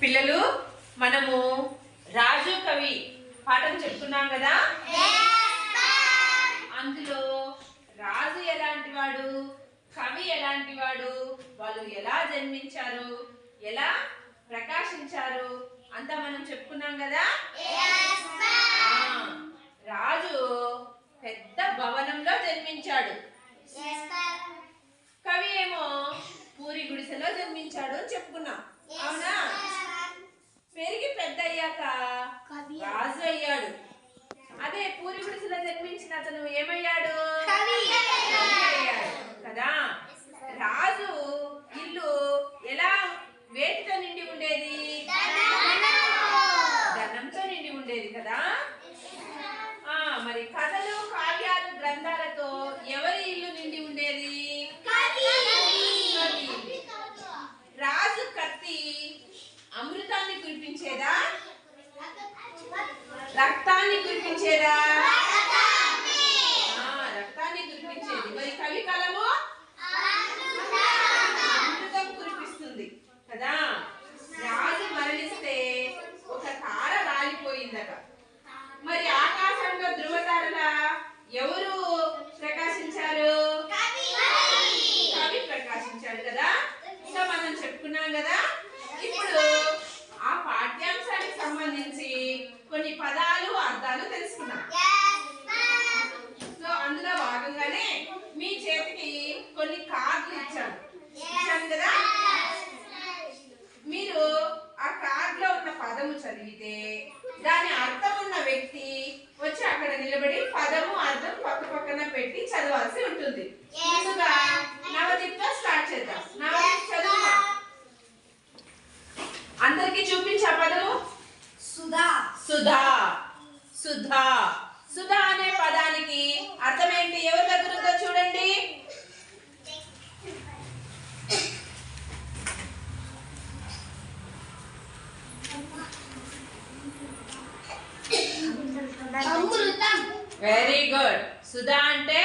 పిల్లలు మనము రాజు కవి పాఠం చెప్పుకున్నాం కదా? అందులో రాజు ఎలాంటి వాడు? కవి ఎలాంటి వాడు? వాళ్ళు ఎలా జన్మించారు? ఎలా ప్రకాశించారు? అంతా మనం చెప్పుకున్నాం కదా? రాజు పెద్ద భవనంలో జన్మించాడు. కవి ఏమో పూరి గుడిసెలో జన్మించాడు అని చెప్పుకున్నాం అవునా పెరిగి పెద్ద అయ్యాక రాజు అయ్యాడు అదే పూరి గుడిసెలో జన్మించిన అతను ఏమయ్యాడు? కదా? రాజు ఇల్లు ఎలా వేటితో నిండి ఉండేది? ధనంతో నిండి ఉండేది కదా? ఆ మరి కథలు కావ్యాలు గ్రంథాలతో ఎవరి ఇల్లు నిండి ఉండేది. రాజు కత్తి అమృతాన్ని కురిపించేదా? రక్తాన్ని కురిపించేదా ఆ, రక్తాన్ని కురిపించేది మరి కవి కలము అమృతం కురిపిస్తుంది కదా రాజు మరణిస్తే ఒక తార రాలిపోయిందట మరి ఆకాశంలో ధృవతారల ఎవరు ప్రకాశించారు కవి ప్రకాశించాడు కదా సో మనం చెప్పుకున్నాం కదా ఇప్పుడు ఆ పాఠ్యాంశానికి సంబంధించి కొన్ని పదాలు అర్థాలు తెలుసుకున్నాం సో అందులో భాగంగానే మీ చేతికి కొన్ని కార్డులు ఇచ్చాను ఇచ్చాను కదా మీరు ఆ కార్డ్లో ఉన్న పదము చదివితే దాని అర్థం ఉన్న వ్యక్తి వచ్చి అక్కడ నిలబడి పదము అర్థం పక్క పక్కన పెట్టి చదవాల్సి ఉంటుంది. ముందుగా నవదీప్తో స్టార్ట్ చేద్దాం. నవదీప్ చదువు అందరికి చూపించా పదము? సుధా. సుధా. సుధా. సుధా అనే పదానికి అర్థం ఏంటి ఎవరి దగ్గర ఉందో చూడండి అమృతం వెరీ గుడ్ సుధా అంటే?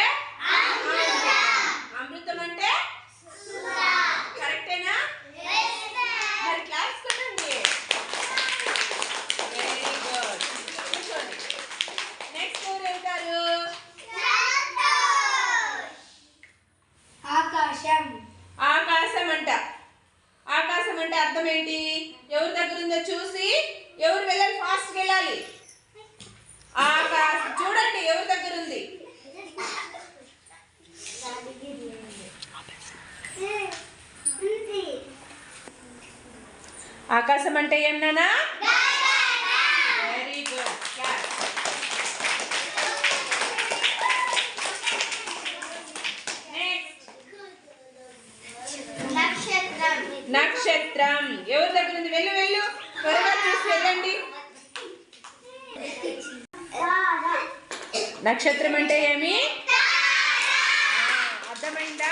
అమృతం. అంటే? కరెక్టేనా మరి క్లాస్ కొట్టండి. వెరీ గుడ్ కూర్చోండి. నెక్స్ట్ ఎవరు వెళ్తారు? ఆకాశం. ఆకాశం అంట. ఆకాశం అంటే అర్థం ఏంటి? ఎవరి దగ్గర ఉందో చూసి ఎవరు వెళ్ళాలి? ఫాస్ట్ వెళ్ళాలి ఆకాశం చూడండి ఎవరి దగ్గర ఉంది ఆకాశం అంటే ఏం నానా? వెరీ గుడ్ నక్షత్రం. ఎవరి దగ్గర ఉంది? వెళ్ళు వెళ్ళు. త్వరగా చూసి వెళ్ళండి. నక్షత్రం అంటే ఏమి ఆ, అర్థమైందా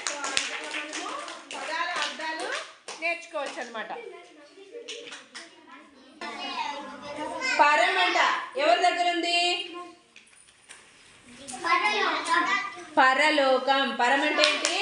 సో అందులో మనము పదాల అర్థాలు నేర్చుకోవచ్చు అనమాట పరం అంట ఎవరి దగ్గర ఉంది? పరలోకం. పరం అంటే ఏంటి?